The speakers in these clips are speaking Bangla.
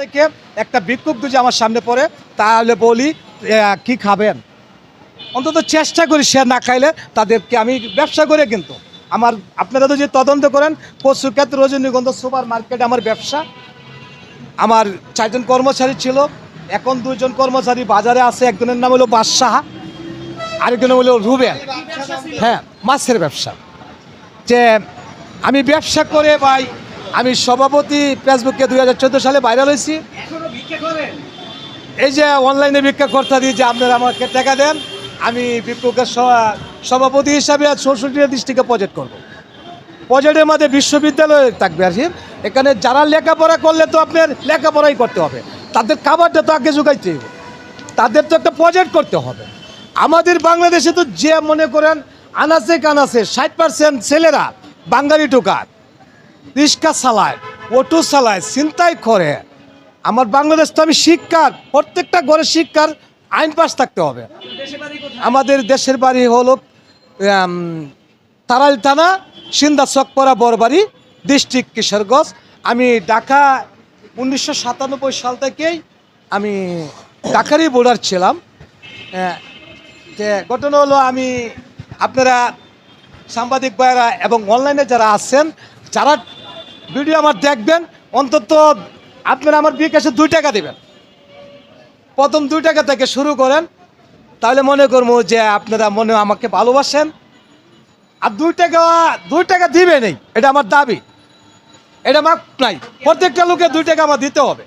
থেকে একটা ভিক্ষুক যদি আমার সামনে পড়ে, তাহলে বলি কি খাবেন? অন্তত চেষ্টা করি সে না খাইলে তাদেরকে আমি ব্যবসা করে কিন্তু। আমার, আপনারা তো যে তদন্ত করেন পশুক্ষেত্র রজনীগন্ধা সুপার মার্কেট আমার ব্যবসা। আমার চারজন কর্মচারী ছিল, এখন দুজন কর্মচারী বাজারে আছে, একজনের নাম হলো বাদশাহ, আরেকজনের হলো রুবেল। হ্যাঁ মাছের ব্যবসা। যে আমি ব্যবসা করে ভাই আমি সভাপতি ফেসবুকে দুই হাজার চোদ্দ সালে ভাইরাল হয়েছি। এই যে অনলাইনে ভিক্ষা কর্তা দিয়ে যে আপনারা আমাকে টাকা দেন আমি ভিক্ষুকের স- সভাপতি হিসাবে আজ চৌষট্টি ডিস্ট্রিক্টে প্রজেক্ট করব। প্রজেক্টের মধ্যে বিশ্ববিদ্যালয় থাকবে আর এখানে যারা লেখাপড়া করলে তো আপনার লেখাপড়াই করতে হবে। তাদের খাবারটা তো আগে জোগাইতে হবে তাদের তো একটা প্রজেক্ট করতে হবে। আমাদের বাংলাদেশে তো যে মনে করেন আনাসে কানাসে ষাট পার্সেন্ট ছেলেরা বাঙালি টোকার রিক্সা চালায় অটো চালায় চিন্তাই করে। আমার বাংলাদেশ তো আমি শিক্ষার প্রত্যেকটা ঘরে শিক্ষার আইন পাস থাকতে হবে। আমাদের দেশের বাড়ি হলো তারাইল থানা সিন্দা চকপরা বরবাড়ি ডিস্ট্রিক্ট কিশোরগঞ্জ। আমি ঢাকা উনিশশো সাতানব্বই সাল থেকেই আমি ঢাকারই বোর্ডার ছিলাম। আহ, যে ঘটনা হলো আমি আপনারা সাংবাদিক ভাইয়েরা এবং অনলাইনে যারা আছেন যারা ভিডিও আমার দেখবেন অন্তত আপনারা আমার বিকাশে দুই টাকা দেবেন। প্রথম দুই টাকা থেকে শুরু করেন তাহলে মনে করব যে আপনারা মনে আমাকে ভালোবাসেন। আর দুই টাকা দুই টাকা দিবে নেই এটা আমার দাবি। এটা আমার নাই প্রত্যেকটা লোকে দুই টাকা আমার দিতে হবে।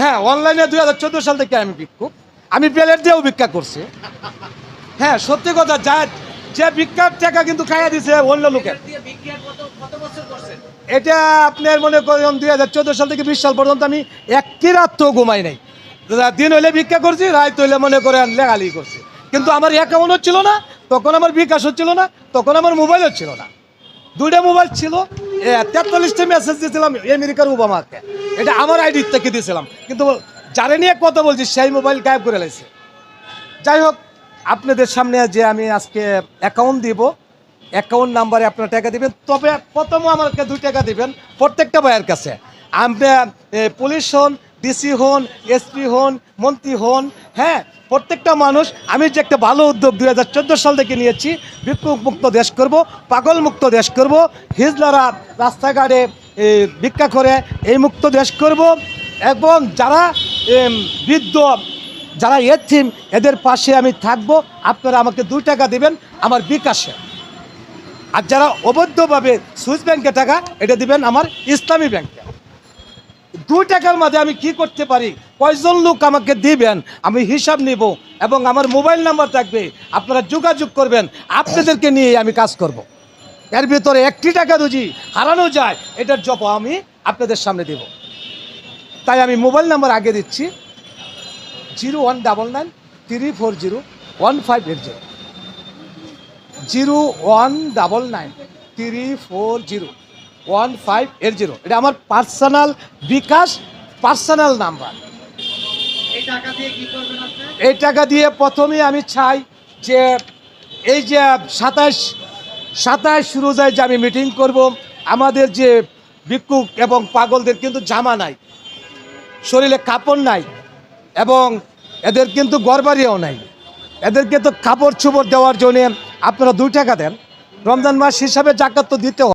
হ্যাঁ অনলাইনে দুই হাজার চোদ্দ সাল থেকে আমি ভিক্ষুক। আমি প্লেট দিয়েও ভিক্ষা করছি। হ্যাঁ সত্যি কথা যা যে ভিক্ষার টাকা কিন্তু খাইয়া দিছে অন্য লোকের। এটা আপনার মনে করেন দুই হাজার চোদ্দ সাল থেকে বিশ সাল পর্যন্ত আমি একটি রাত তো ঘুমাই নাই। দিন হইলে ভিক্ষা করছি রাত হইলে মনে করেন লেগালি করছি। কিন্তু আমার অ্যাকাউন্টও ছিল না তখন আমার বিকাশ হচ্ছিল না তখন আমার মোবাইলও ছিল না। দুইটা মোবাইল ছিল তেতাল্লিশটা মেসেজ দিয়েছিলাম আমেরিকার ওবামাকে। এটা আমার আইডির থেকে দিয়েছিলাম। কিন্তু যারে এক কথা বলছি সেই মোবাইল গায়েব করে লাইছে। যাই হোক আপনাদের সামনে যে আমি আজকে অ্যাকাউন্ট দিব অ্যাকাউন্ট নাম্বারে আপনারা টাকা দিবেন তবে প্রথমে আমাকে দুই টাকা দিবেন প্রত্যেকটা ভাইয়ের কাছে। এ, পুলিশ হন ডিসি হন এসপি হন মন্ত্রী হন হ্যাঁ প্রত্যেকটা মানুষ আমি যে একটা ভালো উদ্যোগ দুই হাজার চোদ্দ সাল থেকে নিয়েছি ভিক্ষুক মুক্ত দেশ করব পাগল মুক্ত দেশ করব হিজলারা রাস্তাঘাটে ভিক্ষা করে এই মুক্ত দেশ করব এবং যারা বৃদ্ধ যারা এথিম এদের পাশে আমি থাকব। আপনারা আমাকে দুই টাকা দিবেন আমার বিকাশে। আর যারা অবৈধভাবে সুইস ব্যাংকে টাকা, এটা দিবেন আমার ইসলামী ব্যাংকে। দুই টাকার মাঝে আমি কি করতে পারি? কয়জন লোক আমাকে দিবেন? আমি হিসাব নিব এবং আমার মোবাইল নাম্বার থাকবে। আপনারা যোগাযোগ করবেন। আপনাদেরকে নিয়ে আমি কাজ করব। এর ভিতরে একটি টাকা যদি হারানো যায়, এটার জব আমি আপনাদের সামনে দেব। তাই আমি মোবাইল নাম্বার আগে দিচ্ছি। Zero one double nine three four zero one five eight zero. Zero one double nine three four zero one five eight zero. এটা আমার পার্সোনাল বিকাশ পার্সোনাল নাম্বার। এই টাকা দিয়ে কি করবেন আপনি? এই টাকা দিয়ে প্রথমে আমি চাই যে এই যে সাতাশ সাতাশ রোজায় যে আমি মিটিং করব আমাদের যে ভিক্ষুক এবং পাগলদের কিন্তু জামা নাই শরীরে কাপড় নাই এবং এদের কিন্তু গড়বাড়িও নাই। এদেরকে তো কাপড় চোপড় দেওয়ার জন্য আপনারা দুই টাকা দেন। রমজান মাস হিসাবে জাকাত তো দিতে